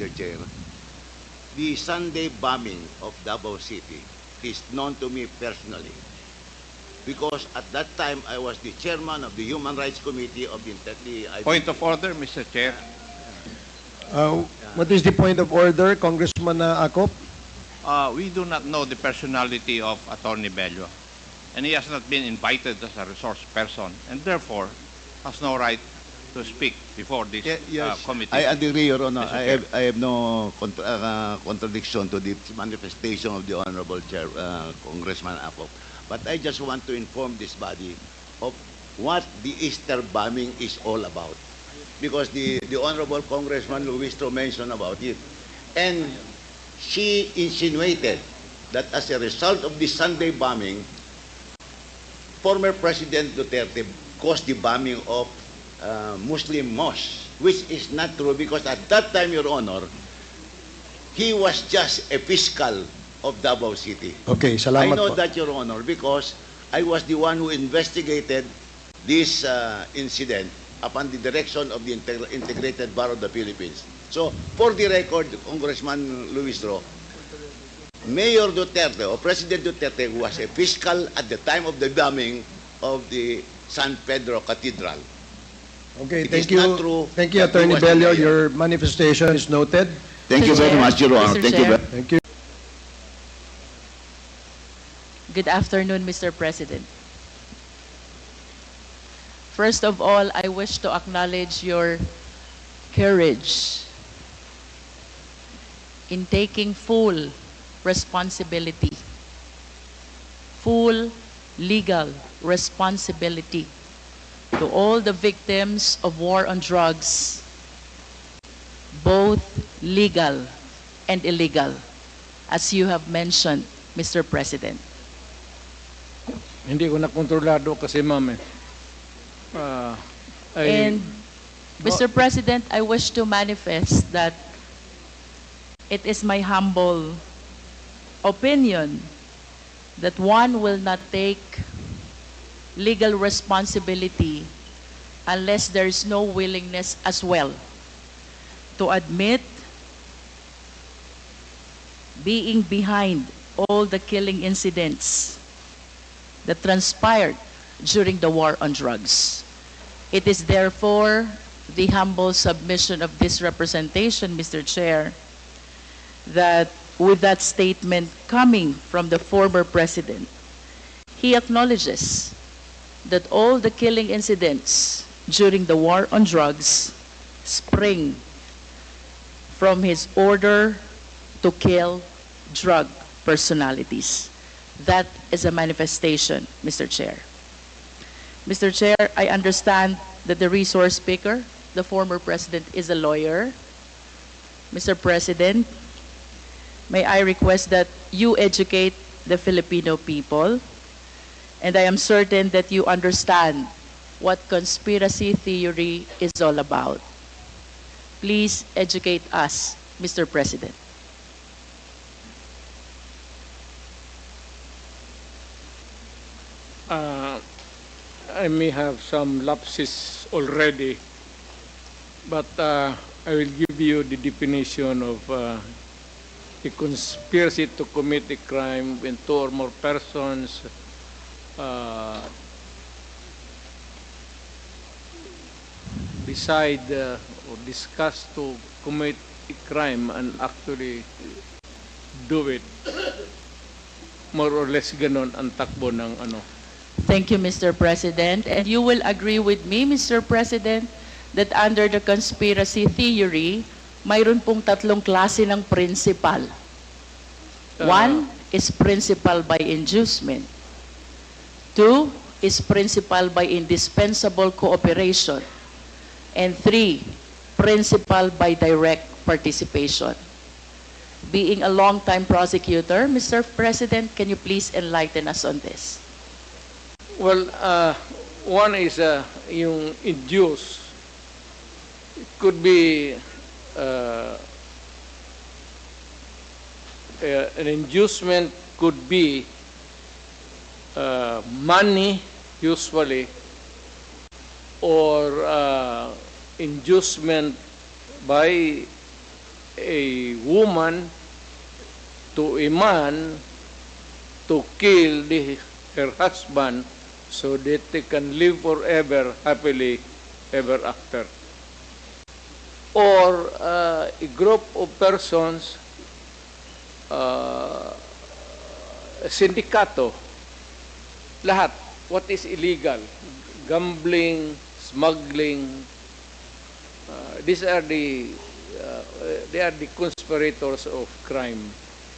Mr. Chair, the Sunday bombing of Davao City is known to me personally. Because at that time, I was the chairman of the Human Rights Committee of the, the. Point of order, Mr. Chair. Uh, What is the point of order, Congressman uh, Acop? Uh, we do not know the personality of Attorney Bello, and he has not been invited as a resource person, and therefore has no right to speak before this Ye- uh, Yes, committee. I agree, Your Honor. Mr. I Chair. have, I have no contra- uh, contradiction to the manifestation of the Honorable Chair, uh, Congressman Akop. But I just want to inform this body of what the Easter bombing is all about. Because the, the Honorable Congressman Luistro mentioned about it. And she insinuated that as a result of the Sunday bombing, former President Duterte caused the bombing of uh, Muslim mosques, which is not true because at that time, Your Honor, he was just a fiscal of Davao City. Okay, I salamat know po. that, Your Honor, because I was the one who investigated this uh, incident upon the direction of the Integ- Integrated Bar of the Philippines. So, for the record, Congressman Luis Ro, Mayor Duterte or President Duterte was a fiscal at the time of the bombing of the San Pedro Cathedral. Okay, It thank is not you. true Thank you, that he Attorney was the Bello. mayor. Your manifestation is noted. Thank you very Chair, much, Your Honor. Mr. Thank you. Chair. very- Thank you. Good afternoon, Mr. President. First of all, I wish to acknowledge your courage in taking full responsibility, full legal responsibility to all the victims of war on drugs, both legal and illegal, as you have mentioned, Mr. President. Hindi ko na kontrolado kasi ma'am eh. Ah, ay- And, Mr. President, I wish to manifest that it is my humble opinion that one will not take legal responsibility unless there is no willingness as well to admit being behind all the killing incidents that transpired during the war on drugs. It is therefore the humble submission of this representation, Mr. Chair, that with that statement coming from the former president, he acknowledges that all the killing incidents during the war on drugs spring from his order to kill drug personalities. That is a manifestation, Mr. Chair. Mr. Chair, I understand that the resource speaker, the former president, is a lawyer. Mr. President, may I request that you educate the Filipino people, and I am certain that you understand what conspiracy theory is all about. Please educate us, Mr. President. ah, I may have some lapses already, but ah, I will give you the definition of a conspiracy to commit a crime when two or more persons ah, decide ah, or discuss to commit a crime and actually do it. More or less ganon ang takbo ng ano, Thank you, Mr. President. And you will agree with me, Mr. President, that under the conspiracy theory, mayroon pong tatlong klase ng principal. One is principal by inducement. Two is principal by indispensable cooperation. And three, principal by direct participation. Being a longtime prosecutor, Mr. President, can you please enlighten us on this? Well, uh, one is uh, yung induce. It could be uh, uh, an inducement could be uh, money usually or uh, inducement by a woman to a man to kill the, her husband so that they can live forever happily ever after. Or uh, a group of persons, uh, sindikato, lahat, what is illegal, gambling, smuggling, uh, these are the, uh, they are the conspirators of crime.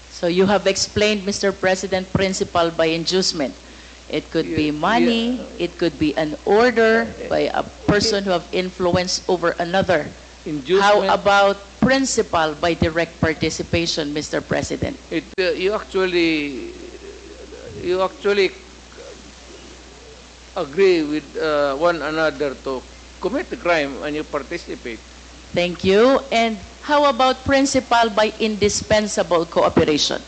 So you have explained, Mr. President, principal by inducement. It could be Yeah, money, it could be an order by a person who have influence over another. Inducement, How about principal by direct participation, Mr. President? it, uh, you actually, you actually agree with uh, one another to commit the crime and you participate. Thank you. And how about principal by indispensable cooperation?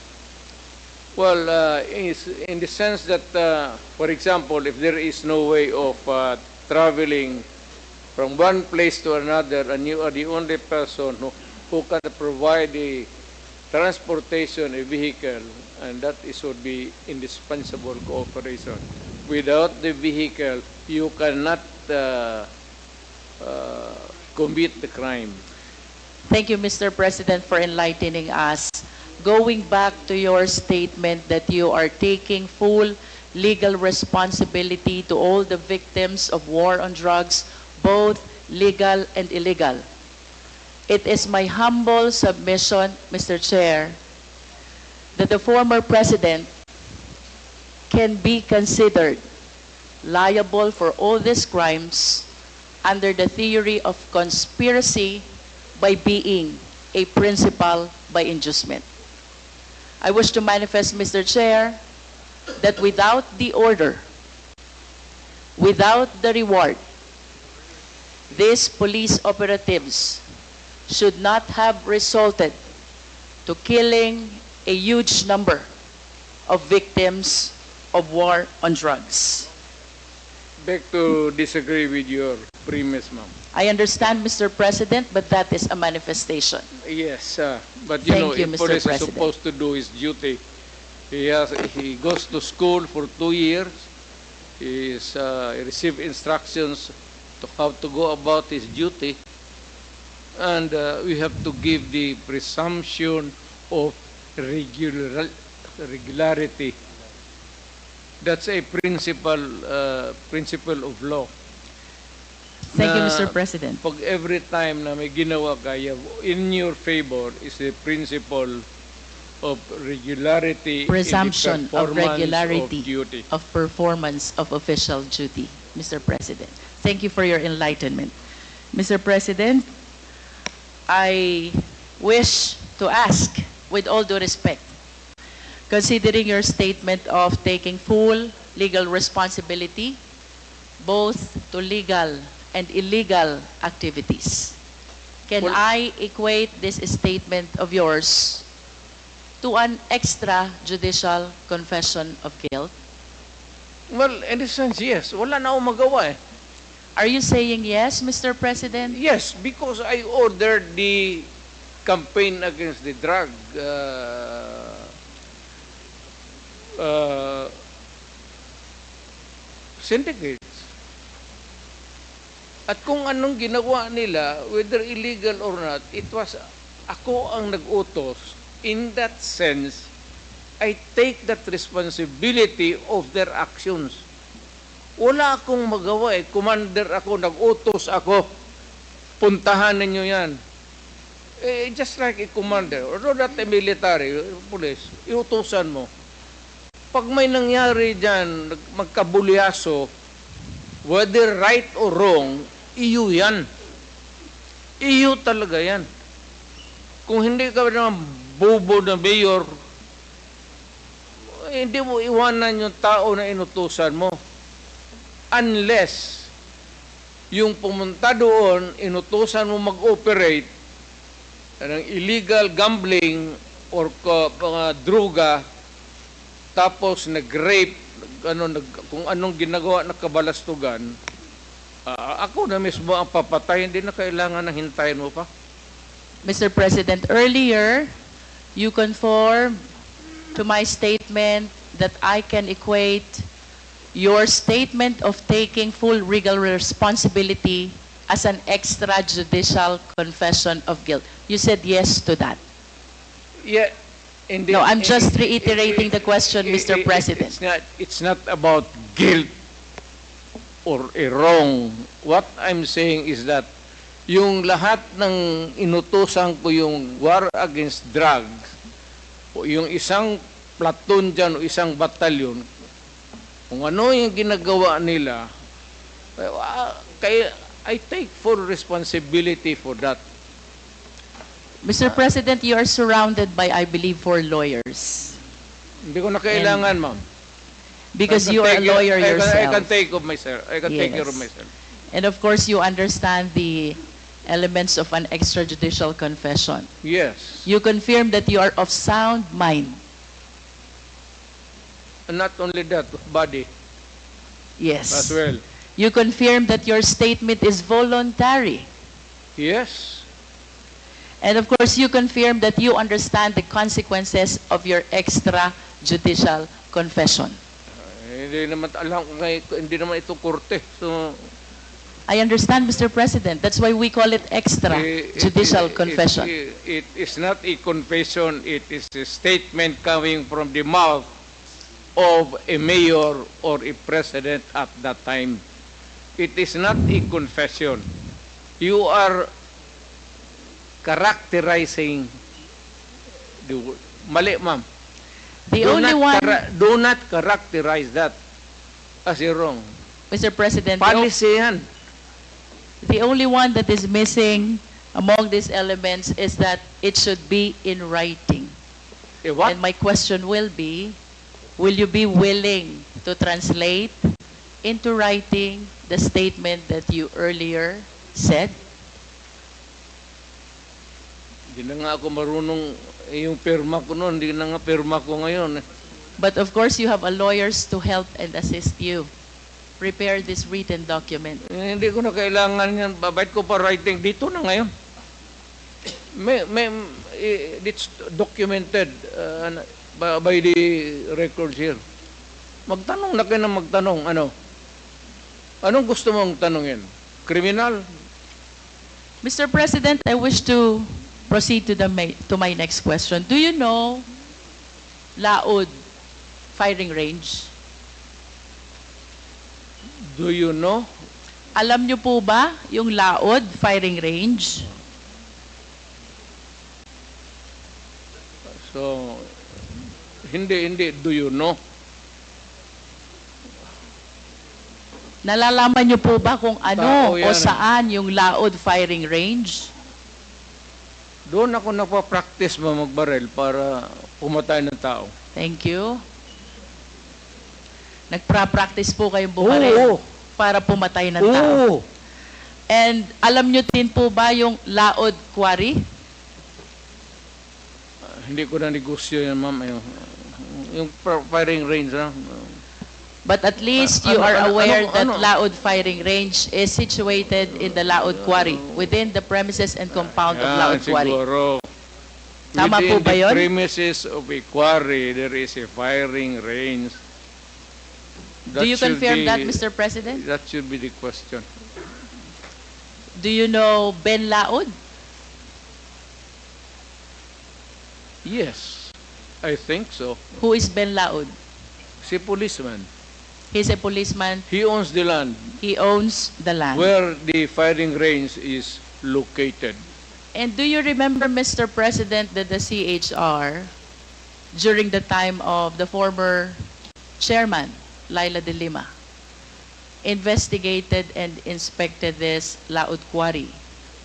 Well, uh, is in the sense that, uh, for example, if there is no way of uh, traveling from one place to another, and you are the only person who, who can provide the transportation, a vehicle, and that is would be indispensable cooperation. Without the vehicle, you cannot uh, uh, commit the crime. Thank you, Mr. President, for enlightening us. Going back to your statement that you are taking full legal responsibility to all the victims of war on drugs, both legal and illegal. It is my humble submission, Mr. Chair, that the former president can be considered liable for all these crimes under the theory of conspiracy by being a principal by inducement. I wish to manifest, Mr. Chair, that without the order, without the reward, these police operatives should not have resulted to killing a huge number of victims of war on drugs. Beg to disagree with your premise, ma'am. I understand, Mr. President, but that is a manifestation. Yes, uh, but you Thank know, you, Mr. police is President. supposed to do his duty. He has, he goes to school for two years. He is, uh, receive instructions to how to go about his duty. And uh, we have to give the presumption of regular, regularity. That's a principle, uh, principle of law. Thank you, Mr. President. Pag every time na may ginawa kaya in your favor is the principle of regularity Presumption in the of performance regularity of duty. of performance of official duty, Mr. President. Thank you for your enlightenment. Mr. President, I wish to ask, with all due respect, considering your statement of taking full legal responsibility, both to legal and illegal activities, can Well- I equate this statement of yours to an extrajudicial confession of guilt? Well, in a sense, yes. Wala na akong magawa eh. Are you saying yes, Mr. President? Yes, because I ordered the campaign against the drug uh, uh, syndicates. At kung anong ginawa nila, whether illegal or not, it was ako ang nag-utos. In that sense, I take that responsibility of their actions. Wala akong magawa eh. Commander ako, nag-utos ako. Puntahan ninyo yan. Eh, just like a commander, or not a military, police, iutusan mo. Pag may nangyari dyan, magkabulyaso, whether right or wrong, iyo yan. Iyo talaga yan. Kung hindi ka naman bobo na mayor, eh, hindi mo iwanan yung tao na inutusan mo. Unless yung pumunta doon, inutusan mo mag-operate ng illegal gambling or mga droga, tapos nag-rape, ano, nag, kung anong ginagawa na kabalastugan, ah, ako na mismo ang papatay, hindi na kailangan na hintayin mo pa. Mr. President, earlier, you conform to my statement that I can equate your statement of taking full legal responsibility as an extrajudicial confession of guilt. You said yes to that. Yeah. The- No, I'm just reiterating the question, Mr. President. It's not, it's not about guilt or a wrong. What I'm saying is that yung lahat ng inutusan ko yung war against drugs, yung isang platoon dyan o isang batalyon, kung ano yung ginagawa nila, eh, kaya I take full responsibility for that. Mr. Ah. President, you are surrounded by, I believe, four lawyers. Hindi ko na kailangan, ma'am. Because I can you are a take lawyer I can- I can take of myself. I can take care of Yes. myself. And of course, you understand the elements of an extrajudicial confession. Yes. You confirm that you are of sound mind. And not only that, body Yes. as well. You confirm that your statement is voluntary. Yes. And of course, you confirm that you understand the consequences of your extrajudicial confession. Eh, Hindi naman alam kay hindi naman ito korte. So I understand, Mr. President. That's why we call it eh, extrajudicial it- confession. It, it is not a confession, it is a statement coming from the mouth of a mayor or a president at that time. It is not a confession. You are characterizing the word. Mali, ma'am. The do only not one, do not characterize that as a wrong. Mr. President, Policy yan. The only one that is missing among these elements is that it should be in writing. Eh, what? And my question will be, will you be willing to translate into writing the statement that you earlier said? Hindi na nga ako marunong, eh, yung pirma ko noon, hindi na nga pirma ko ngayon. eh. But of course, you have a lawyers to help and assist you. Prepare this written document. Eh, hindi ko na kailangan yan. Babait ko pa writing dito na ngayon. May, may, it's documented uh, by, by the records here. Magtanong na kayo na magtanong. Ano? Anong gusto mong tanongin? Kriminal? Mr. President, I wish to proceed to the to my next question. Do you know Laod firing range? Do you know? Alam niyo po ba yung Laod firing range? So, hindi, hindi. Do you know? Nalalaman niyo po ba kung ano Tao o yan saan yung Laod firing range? Doon ako napapractice mo magbarel para pumatay ng tao. Thank you. Nagpra-practice po kayong bumaril Oo. para pumatay ng tao. Oo. And alam niyo din po ba yung Laod Quarry? Hindi ko na negosyo yan, ma'am. Yung, yung fir- firing range, ha? But at least Ah, you ano- are ano- aware that ano? Laod firing range is situated in the Laod Quarry, within the premises and compound of Yan, Laod Quarry. siguro. Tama Within po ba the yun? premises of a quarry, there is a firing range. Do you should confirm be- that, Mr. President? That should be the question. Do you know Ben Laod? Yes, I think so. Who is Ben Laod? Si policeman. He's a policeman. He owns the land He owns the land. where the firing range is located. And do you remember, Mr. President, that the CHR, during the time of the former chairman, Laila de Lima, investigated and inspected this Laod Quarry,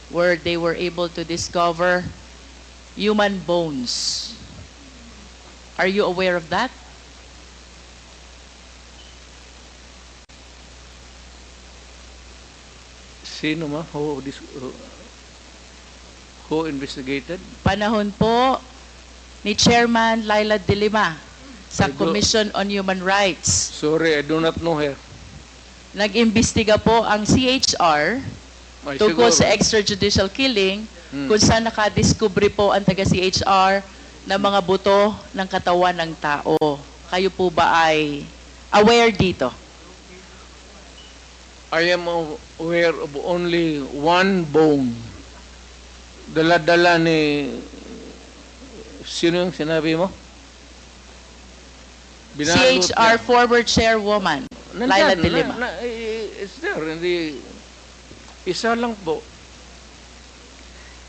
where they were able to discover human bones. Are you aware of that? Sino ma? Who, dis- who, who investigated? Panahon po ni Chairman Laila de Lima sa I do- Commission on Human Rights. Sorry, I do not know her. Nag-imbestiga po ang CHR Ay, tungkol siguro. sa extrajudicial killing kung saan nakadiskubre po ang taga-CHR ng mga buto ng katawan ng tao. Kayo po ba ay aware dito? I am aware of only one bone. Dala-dala ni... Sino yung sinabi mo? Binalot CHR niya. former chairwoman, Laila Nandyan, de Lima. Na, na, eh, it's there. Hindi, isa lang po.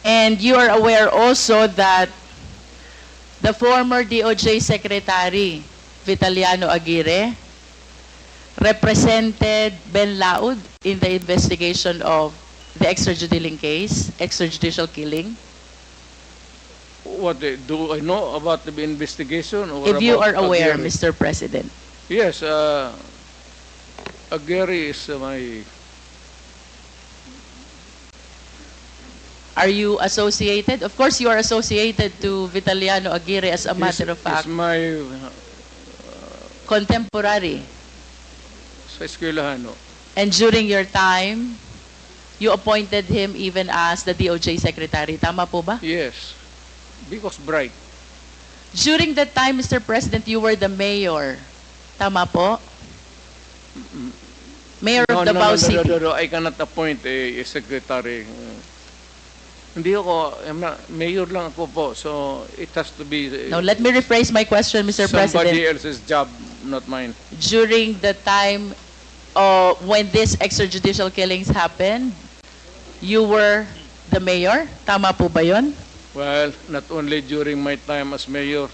And you are aware also that the former DOJ Secretary, Vitaliano Aguirre, represented Ben Laud in the investigation of the extrajudicial case, extrajudicial killing. What, eh, do I know about the investigation? Or If you are aware, Aguirre? Mr. President. Yes, uh, Aguirre is uh, my... Are you associated? Of course, you are associated to Vitaliano Aguirre as a matter is- of fact, my... uh, contemporary. Sa eskwelahan, no? And during your time, you appointed him even as the DOJ Secretary. Tama po ba? Yes. Because bright. During that time, Mr. President, you were the mayor. Tama po? Mayor No, of no, Davao no, no, City. no, no, I cannot appoint a, a secretary. Uh, Hindi ako, I'm not, mayor lang ako po, so it has to be uh, Now, let me rephrase my question, Mr. somebody President. else's job, not mine. During the time uh, when these extrajudicial killings happened, you were the mayor? Tama po ba yun? Well, not only during my time as mayor,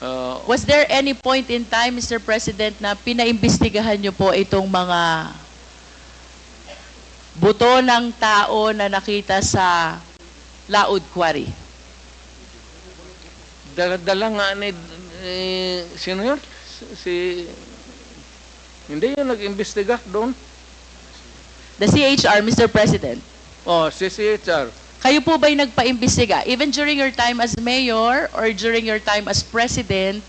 uh, Was there any point in time, Mr. President, na pinaimbestigahan niyo po itong mga buto ng tao na nakita sa Laud Quarry? dala-dala nga ni, eh, sino yun? Si, hindi yun nag-imbestiga doon. The CHR, Mr. President, Oh, si CHR. kayo po ba'y nagpaimbestiga? Even during your time as mayor or during your time as president,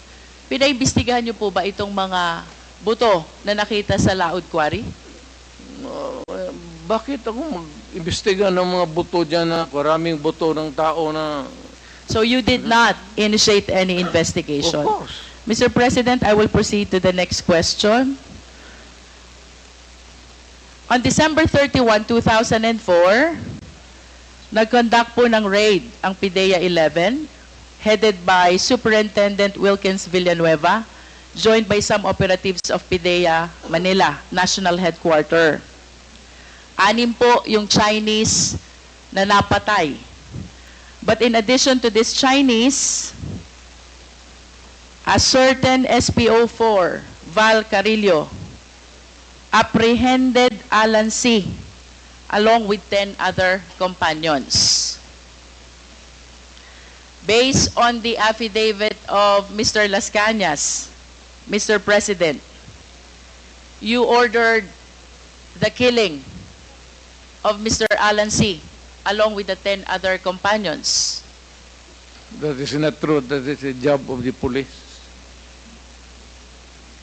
pinaimbestigahan niyo po ba itong mga buto na nakita sa Laud Quarry? Eh, bakit ako mag-imbestiga ng mga buto dyan na maraming buto ng tao na... So you did not initiate any Of investigation? course. Mr. President, I will proceed to the next question. On December 31, 2004, nag-conduct po ng raid ang PIDEA 11, headed by Superintendent Wilkins Villanueva, joined by some operatives of PIDEA Manila, National Headquarter. Anim po yung Chinese na napatay. But in addition to this Chinese, a certain SPO4, Val Carillo, apprehended Alan C. along with 10 other companions. Based on the affidavit of Mr. Las Cañas, Mr. President, you ordered the killing of Mr. Alan C. along with the 10 other companions. That is not true. That is a job of the police.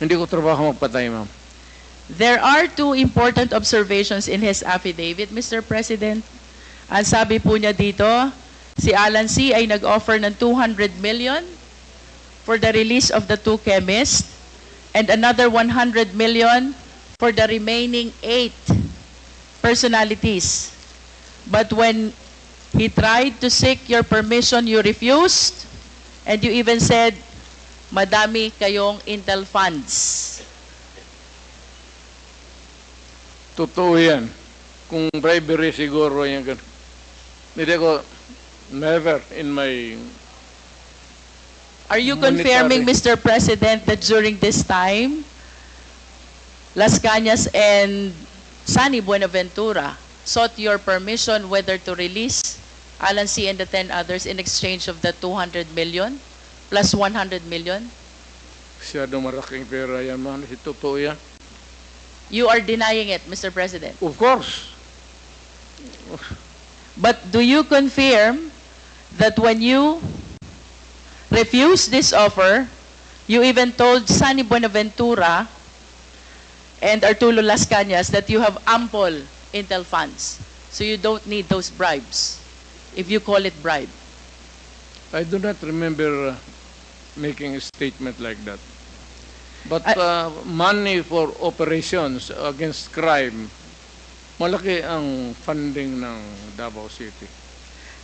Hindi ko trabaho magpatay, ma'am. There are two important observations in his affidavit, Mr. President. Ang sabi po niya dito, si Alan C. ay nag-offer ng 200 million for the release of the two chemists and another 100 million for the remaining eight personalities. But when he tried to seek your permission, you refused, and you even said, madami kayong intel funds. Totoo yan. Kung bribery siguro yan. Hindi ko, never in my... Are you Monetary. confirming, Mr. President, that during this time, Las Cañas and Sunny Buenaventura sought your permission whether to release Alan C. and the 10 others in exchange of the 200 million plus 100 million? Masyadong maraking pera yan, ma'am. Hindi Totoo yan. You are denying it, Mr. President. Of course. But do you confirm that when you refused this offer, you even told Sunny Buenaventura and Arturo Las Cañas that you have ample intel funds, so you don't need those bribes? if you call it bribe. I do not remember uh, making a statement like that. But I- uh, money for operations against crime, malaki ang funding ng Davao City.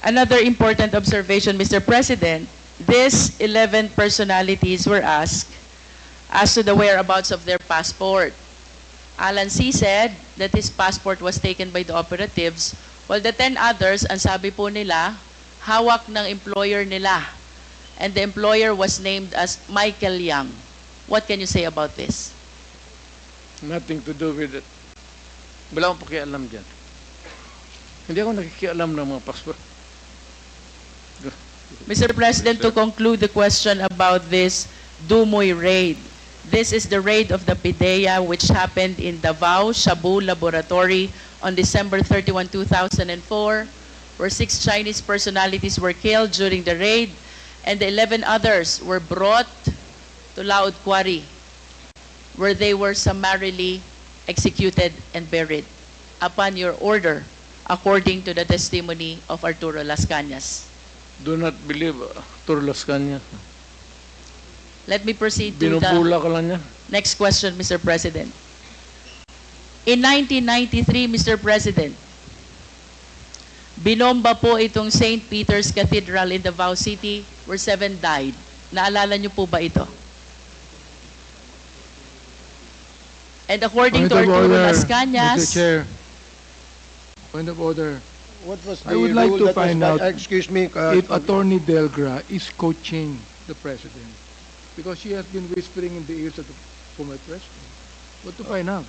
Another important observation, Mr. President, these 11 personalities were asked as to the whereabouts of their passport. Alan C. said that his passport was taken by the operatives, while the 10 others, ang sabi po nila, hawak ng employer nila. And the employer was named as Michael Young. What can you say about this? Nothing to do with it. Wala akong pakialam dyan. Hindi ako nakikialam ng mga passport. Mr. President, to conclude the question about this Dumoy raid, this is the raid of the PIDEA which happened in Davao Shabu Laboratory on December 31, 2004, where six Chinese personalities were killed during the raid, and the 11 others were brought to Laod Quarry, where they were summarily executed and buried upon your order, according to the testimony of Arturo Las Cañas. Do not believe uh, Turlos kanya. Let me proceed to the Binubula ka lang niya. next question, Mr. President. In 1993, Mr. President, binomba po itong St. Peter's Cathedral in Davao City where seven died. Naalala niyo po ba ito? And according to Point of Arturo order, Las Mr. Cañas, Chair. Point of order. What was I the would like to find out Excuse me, uh, If Attorney Delgra is coaching the President, because she has been whispering in the ears of the former President. What to find out?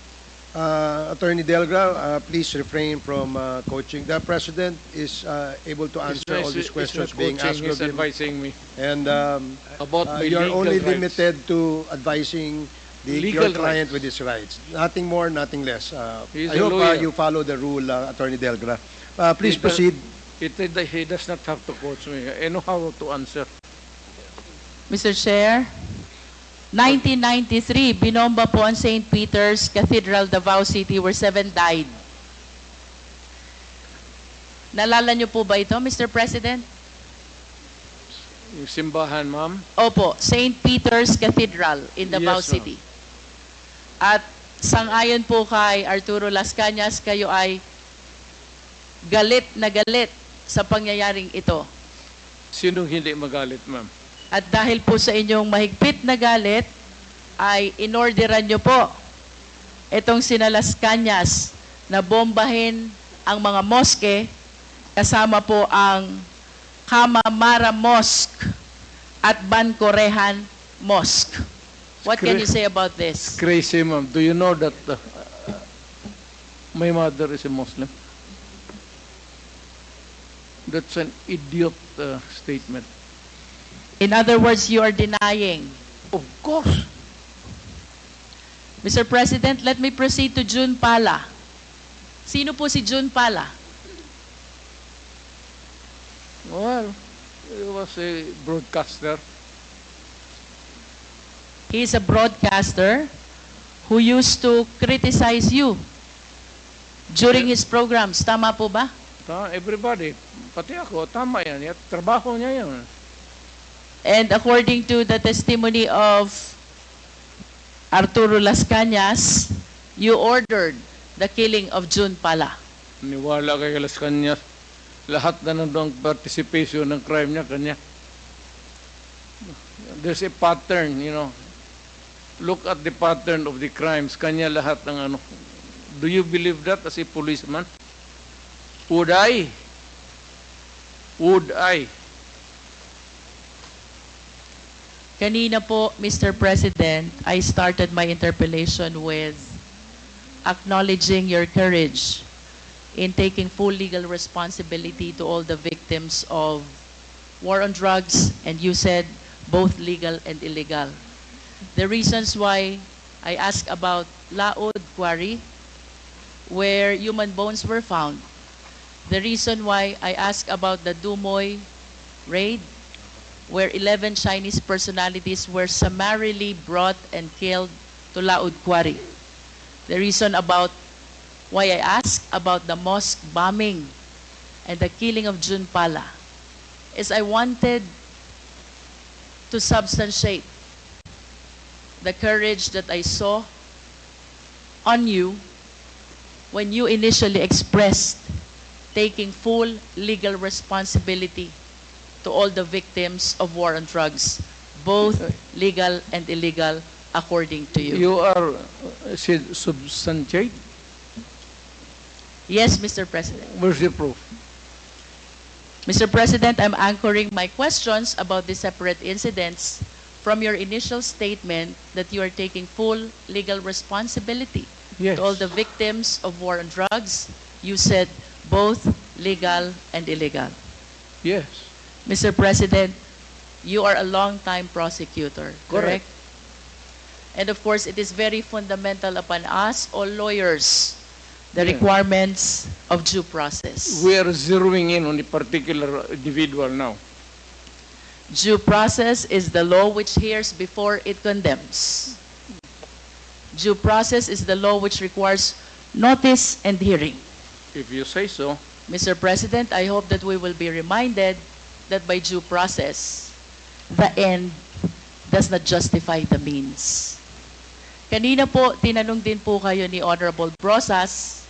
uh, Attorney Delgra, uh, please refrain from uh, coaching. The President is uh, able to answer all these questions being asked of him. advising me And um, about uh, you're only rights. limited to advising the, Legal your client rights. with his rights. Nothing more, nothing less. Uh, He's I a hope uh, lawyer. you follow the rule, uh, Attorney Delgra. Uh, please He does- proceed. It, it, he does not have to coach me. I know how to answer. Mr. Chair, 1993, binomba po ang St. Peter's Cathedral, Davao City, where seven died. Nalala niyo po ba ito, Mr. President? Yung simbahan, ma'am. Opo, St. Peter's Cathedral in Davao Yes, ma'am. City. At sangayon po kay Arturo Las Cañas, kayo ay galit na galit sa pangyayaring ito. Sinong hindi magalit, ma'am? At dahil po sa inyong mahigpit na galit, ay inorderan nyo po itong sinalas kanyas na bombahin ang mga moske kasama po ang Kamamara Mosque at Bancorehan Mosque. What can you say about this? Crazy, ma'am. Do you know that uh, my mother is a Muslim? That's an idiot uh, statement. In other words, you are denying. Of course. Mr. President, let me proceed to June Pala. Sino po si June Pala? Well, he was a broadcaster. He is a broadcaster who used to criticize you during his programs. Tama po ba? Ta everybody, pati ako, tama yan. Yan, Trabaho niya yan. And according to the testimony of Arturo Las Cañas, you ordered the killing of June Pala. Niwala kay Las Cañas. Lahat na nandang participation ng crime niya, kanya. There's a pattern, you know. Look at the pattern of the crimes. Kanya lahat ng ano. Do you believe that as a policeman? Would I? Would I? Kanina po, Mr. President, I started my interpellation with acknowledging your courage in taking full legal responsibility to all the victims of war on drugs, and you said both legal and illegal. The reasons why I asked about Laod Quarry, where human bones were found. The reason why I asked about the Dumoy raid, where 11 Chinese personalities were summarily brought and killed to Laod Quarry. The reason about why I asked about the mosque bombing and the killing of June Pala is I wanted to substantiate the courage that I saw on you when you initially expressed taking full legal responsibility to all the victims of war on drugs, both legal and illegal, according to you. You are, uh, said substantiate? Yes, Mr. President. Where's the proof? Mr. President, I'm anchoring my questions about the separate incidents from your initial statement that you are taking full legal responsibility Yes. to all the victims of war on drugs. You said both legal and illegal. Yes. Mr. President, you are a long-time prosecutor, correct? Correct. And of course, it is very fundamental upon us, all lawyers, the Yeah. requirements of due process. We are zeroing in on a particular individual now. Due process is the law which hears before it condemns. Due process is the law which requires notice and hearing. If you say so, Mr. President, I hope that we will be reminded that by due process, the end does not justify the means. Kanina po, tinanong din po kayo ni Honorable Brosas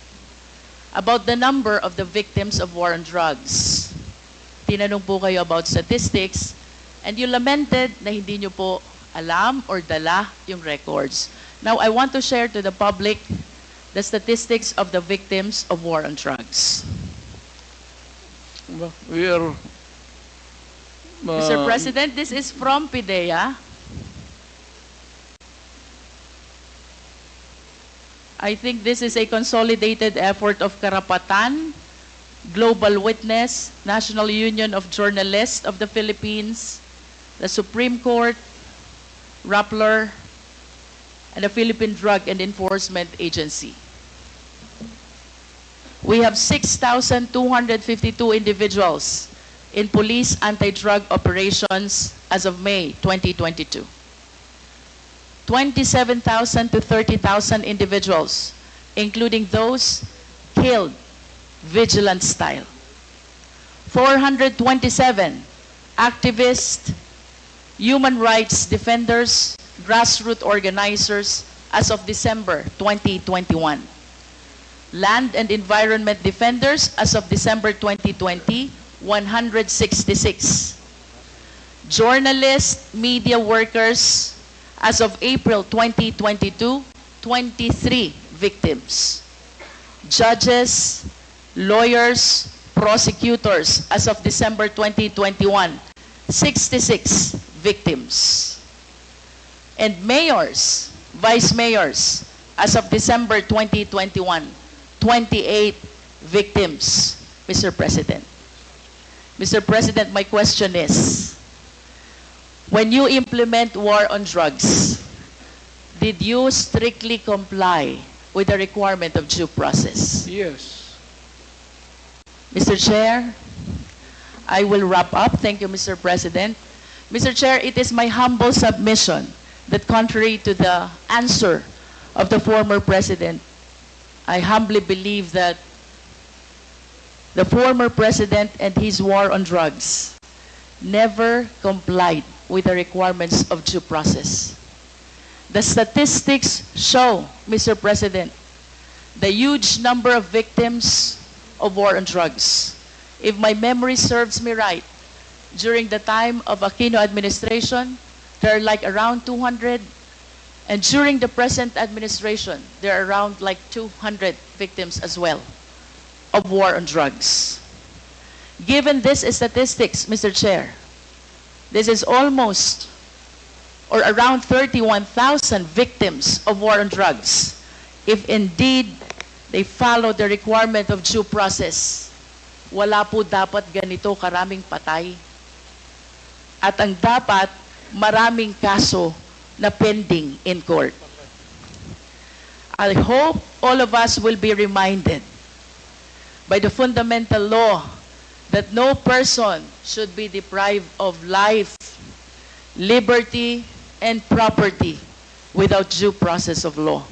about the number of the victims of war on drugs. Tinanong po kayo about statistics and you lamented na hindi nyo po alam or dala yung records. Now, I want to share to the public the statistics of the victims of war on drugs. we are... Mr. uh, President, this is from PIDEA. I think this is a consolidated effort of Karapatan, Global Witness, National Union of Journalists of the Philippines, the Supreme Court, Rappler, and the Philippine Drug and Enforcement Agency. We have 6,252 individuals in police anti-drug operations as of May 2022. 27,000 to 30,000 individuals, including those killed vigilant style. 427 activists, human rights defenders, grassroots organizers as of December 2021. Land and Environment Defenders as of December 2020, 166. Journalists, media workers as of April 2022, 23 victims. Judges, lawyers, prosecutors as of December 2021, 66 victims. And mayors, vice mayors as of December 2021, 28 victims, Mr. President. Mr. President, my question is, when you implement war on drugs, did you strictly comply with the requirement of due process? Yes. Mr. Chair, I will wrap up. Thank you, Mr. President. Mr. Chair, it is my humble submission that contrary to the answer of the former president, I humbly believe that the former president and his war on drugs never complied with the requirements of due process. The statistics show, Mr. President, the huge number of victims of war on drugs. If my memory serves me right, during the time of Aquino administration, there are like around 200, and during the present administration, there are around like 200 victims as well of war on drugs. Given this statistics, Mr. Chair, this is almost or around 31,000 victims of war on drugs if indeed they follow the requirement of due process. Wala po dapat ganito karaming patay. At ang dapat, maraming kaso na pending in court. I hope all of us will be reminded by the fundamental law that no person should be deprived of life, liberty, and property without due process of law.